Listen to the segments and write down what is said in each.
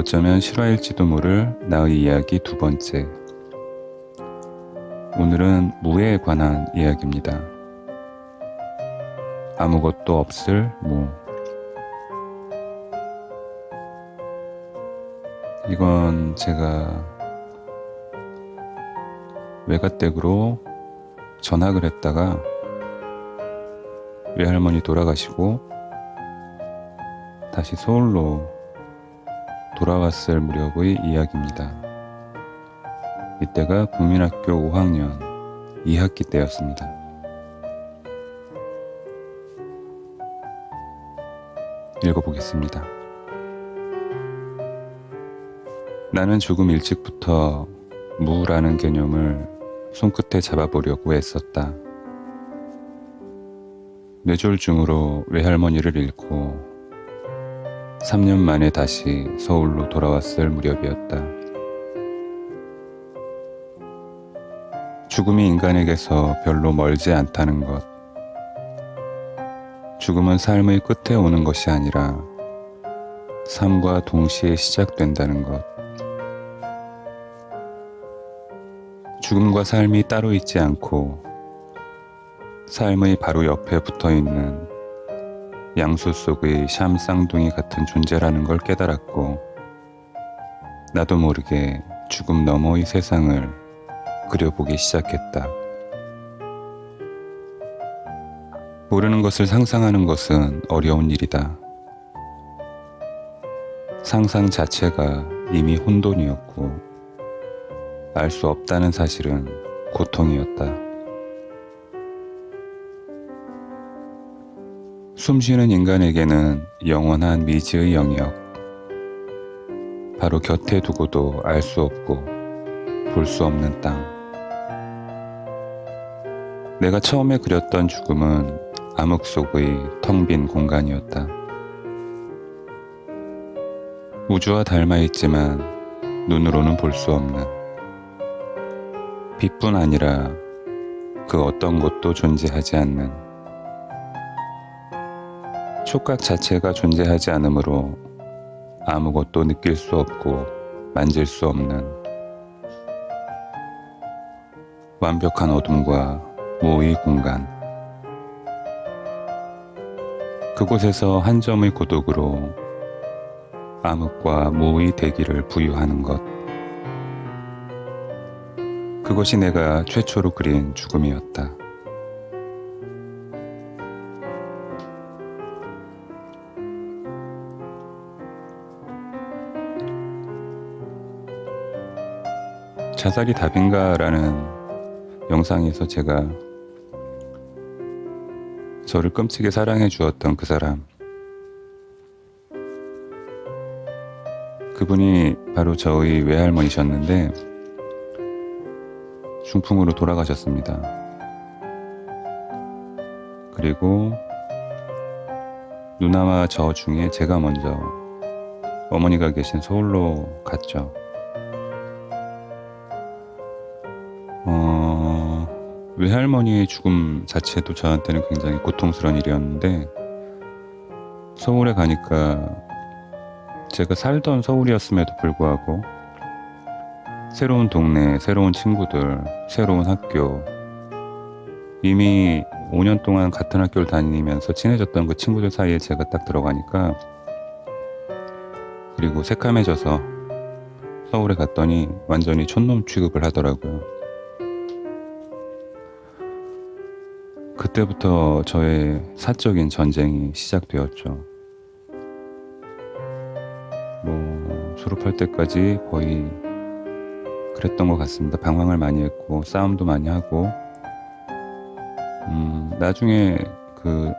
어쩌면 실화일지도 모를 나의 이야기 두 번째. 오늘은 무에 관한 이야기입니다. 아무것도 없을 무. 이건 제가 외가댁으로 전학을 했다가 외할머니 돌아가시고 다시 서울로 돌아왔을 무렵의 이야기입니다. 이때가 국민학교 5학년 2학기 때였습니다. 읽어보겠습니다. 나는 조금 일찍부터 무라는 개념을 손끝에 잡아보려고 애썼다. 뇌졸중으로 외할머니를 잃고 3년 만에 다시 서울로 돌아왔을 무렵이었다. 죽음이 인간에게서 별로 멀지 않다는 것. 죽음은 삶의 끝에 오는 것이 아니라 삶과 동시에 시작된다는 것. 죽음과 삶이 따로 있지 않고 삶의 바로 옆에 붙어 있는 양수 속의 샴 쌍둥이 같은 존재라는 걸 깨달았고 나도 모르게 죽음 너머의 세상을 그려보기 시작했다. 모르는 것을 상상하는 것은 어려운 일이다. 상상 자체가 이미 혼돈이었고 알 수 없다는 사실은 고통이었다. 숨쉬는 인간에게는 영원한 미지의 영역. 바로 곁에 두고도 알 수 없고 볼 수 없는 땅. 내가 처음에 그렸던 죽음은 암흑 속의 텅 빈 공간이었다. 우주와 닮아 있지만 눈으로는 볼 수 없는 빛뿐 아니라 그 어떤 것도 존재하지 않는 촉각 자체가 존재하지 않으므로 아무것도 느낄 수 없고 만질 수 없는 완벽한 어둠과 무의 공간. 그곳에서 한 점의 고독으로 암흑과 무의 대기를 부유하는 것. 그것이 내가 최초로 그린 죽음이었다. 자살이 답인가라는 영상에서 제가 저를 끔찍이 사랑해 주었던 그 사람. 그분이 바로 저의 외할머니셨는데 중풍으로 돌아가셨습니다. 그리고 누나와 저 중에 제가 먼저 어머니가 계신 서울로 갔죠. 외할머니의 죽음 자체도 저한테는 굉장히 고통스러운 일이었는데 서울에 가니까 제가 살던 서울이었음에도 불구하고 새로운 동네, 새로운 친구들, 새로운 학교 이미 5년 동안 같은 학교를 다니면서 친해졌던 그 친구들 사이에 제가 딱 들어가니까 그리고 새카매져서 서울에 갔더니 완전히 촌놈 취급을 하더라고요. 그때부터 저의 사적인 전쟁이 시작되었죠. 뭐, 졸업할 때까지 거의 그랬던 것 같습니다. 방황을 많이 했고, 싸움도 많이 하고, 음, 나중에 그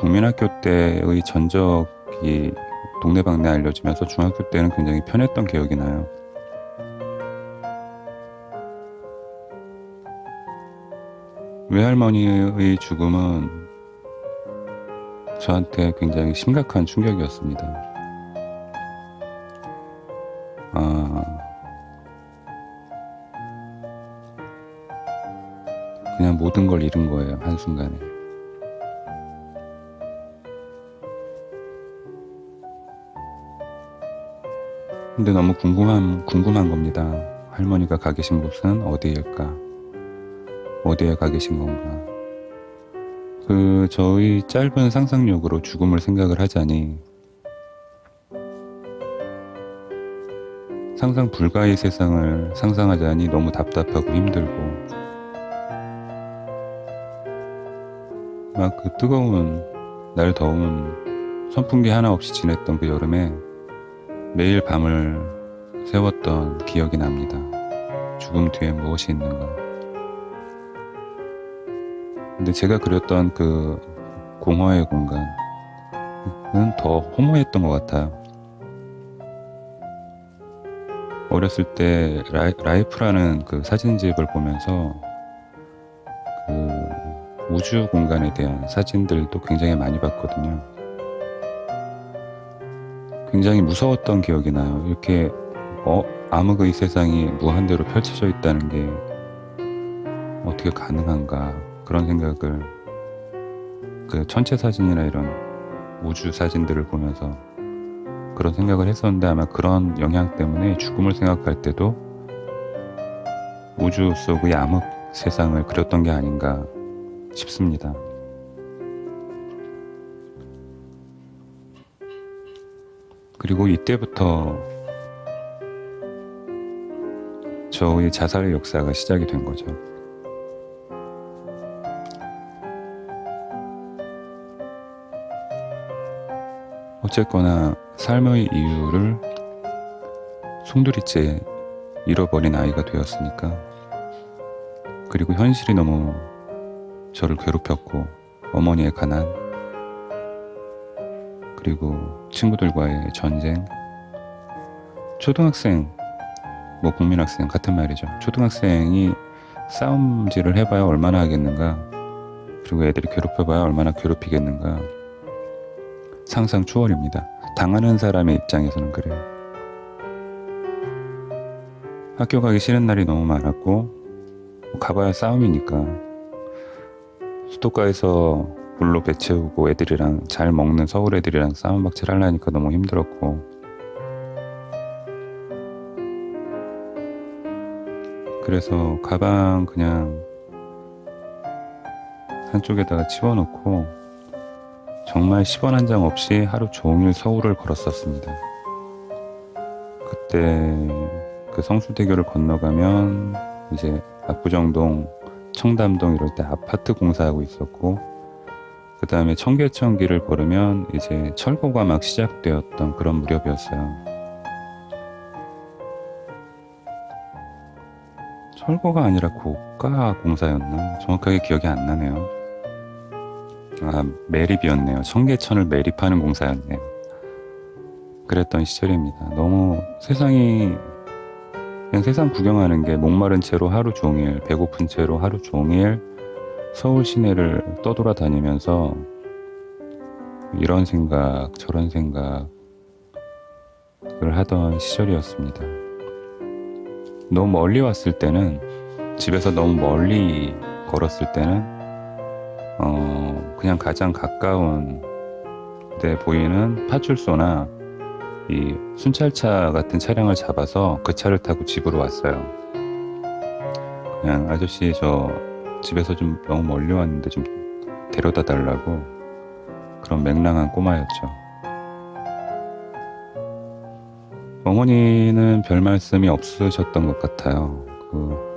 국민학교 때의 전적이 동네방네 알려지면서 중학교 때는 굉장히 편했던 기억이 나요. 외할머니의 죽음은 저한테 굉장히 심각한 충격이었습니다. 아, 그냥 모든 걸 잃은 거예요, 한순간에. 근데 너무 궁금한, 궁금한 겁니다. 할머니가 가 계신 곳은 어디일까? 어디에 가 계신 건가? 그, 저희 짧은 상상력으로 죽음을 생각을 하자니, 상상 불가의 세상을 상상하자니 너무 답답하고 힘들고, 막 그 뜨거운, 날 더운 선풍기 하나 없이 지냈던 그 여름에 매일 밤을 새웠던 기억이 납니다. 죽음 뒤에 무엇이 있는가. 근데 제가 그렸던 그 공허의 공간은 더 허무했던 것 같아요. 어렸을 때 라이, 라이 프라는 그 사진집을 보면서 그 우주 공간에 대한 사진들도 굉장히 많이 봤거든요. 굉장히 무서웠던 기억이 나요. 이렇게 어, 암흑의 세상이 무한대로 펼쳐져 있다는 게 어떻게 가능한가 그런 생각을 그 천체 사진이나 이런 우주 사진들을 보면서 그런 생각을 했었는데 아마 그런 영향 때문에 죽음을 생각할 때도 우주 속의 암흑 세상을 그렸던 게 아닌가 싶습니다. 그리고 이때부터 저의 자살의 역사가 시작이 된 거죠. 어쨌거나 삶의 이유를 송두리째 잃어버린 아이가 되었으니까 그리고 현실이 너무 저를 괴롭혔고 어머니의 가난 그리고 친구들과의 전쟁. 초등학생 뭐 국민학생 같은 말이죠. 초등학생이 싸움질을 해봐야 얼마나 하겠는가 그리고 애들이 괴롭혀봐야 얼마나 괴롭히겠는가 상상 초월입니다. 당하는 사람의 입장에서는 그래요. 학교 가기 싫은 날이 너무 많았고 뭐 가봐야 싸움이니까 수도가에서 물로 배 채우고 애들이랑 잘 먹는 서울 애들이랑 싸움박질 하려니까 너무 힘들었고. 그래서 가방 그냥 한쪽에다가 치워놓고 정말 10원 한 장 없이 하루 종일 서울을 걸었었습니다. 그때 그 성수대교를 건너가면 이제 압구정동, 청담동 이럴 때 아파트 공사하고 있었고 그 다음에 청계천길을 걸으면 이제 철거가 막 시작되었던 그런 무렵이었어요. 철거가 아니라 고가 공사였나? 정확하게 기억이 안 나네요. 아, 매립이었네요. 청계천을 매립하는 공사였네요. 그랬던 시절입니다. 너무 세상이 그냥 세상 구경하는 게 목마른 채로 하루 종일, 배고픈 채로 하루 종일 서울 시내를 떠돌아다니면서 이런 생각, 저런 생각을 하던 시절이었습니다. 너무 멀리 왔을 때는 집에서 너무 멀리 걸었을 때는 어 그냥 가장 가까운 데 보이는 파출소나 이 순찰차 같은 차량을 잡아서 그 차를 타고 집으로 왔어요. 그냥 아저씨 저 집에서 좀 너무 멀리 왔는데 좀 데려다 달라고 그런 맹랑한 꼬마였죠. 어머니는 별 말씀이 없으셨던 것 같아요. 그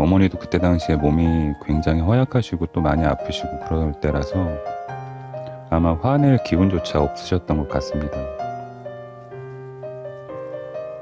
어머니도 그때 당시에 몸이 굉장히 허약하시고 또 많이 아프시고 그럴 때라서 아마 화낼 기운조차 없으셨던 것 같습니다.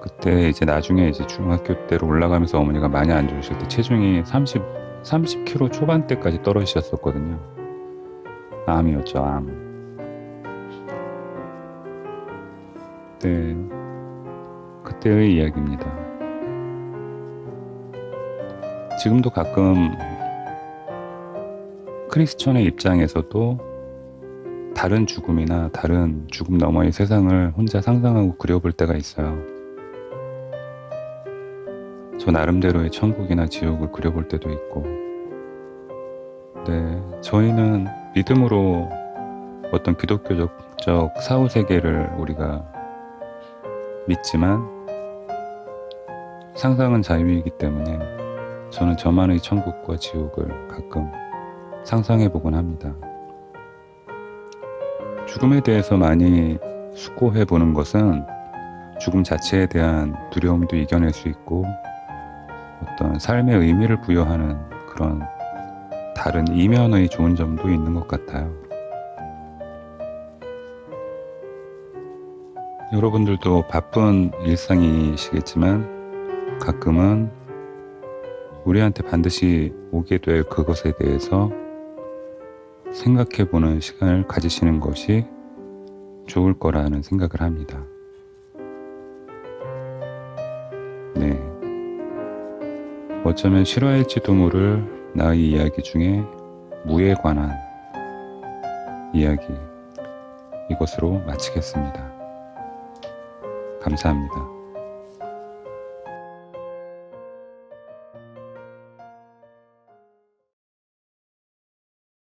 그때 이제 나중에 이제 중학교 때로 올라가면서 어머니가 많이 안 좋으실 때 체중이 30, 30kg 초반대까지 떨어지셨었거든요. 암이었죠, 암. 네. 그때의 이야기입니다. 지금도 가끔 크리스천의 입장에서도 다른 죽음이나 다른 죽음 너머의 세상을 혼자 상상하고 그려볼 때가 있어요. 저 나름대로의 천국이나 지옥을 그려볼 때도 있고, 네, 저희는 믿음으로 어떤 기독교적 사후 세계를 우리가 믿지만 상상은 자유이기 때문에 저는 저만의 천국과 지옥을 가끔 상상해 보곤 합니다. 죽음에 대해서 많이 숙고해 보는 것은 죽음 자체에 대한 두려움도 이겨낼 수 있고 어떤 삶의 의미를 부여하는 그런 다른 이면의 좋은 점도 있는 것 같아요. 여러분들도 바쁜 일상이시겠지만 가끔은 우리한테 반드시 오게 될 그것에 대해서 생각해 보는 시간을 가지시는 것이 좋을 거라는 생각을 합니다. 네. 어쩌면 싫어할지도 모를 나의 이야기 중에 무에 관한 이야기 이것으로 마치겠습니다. 감사합니다.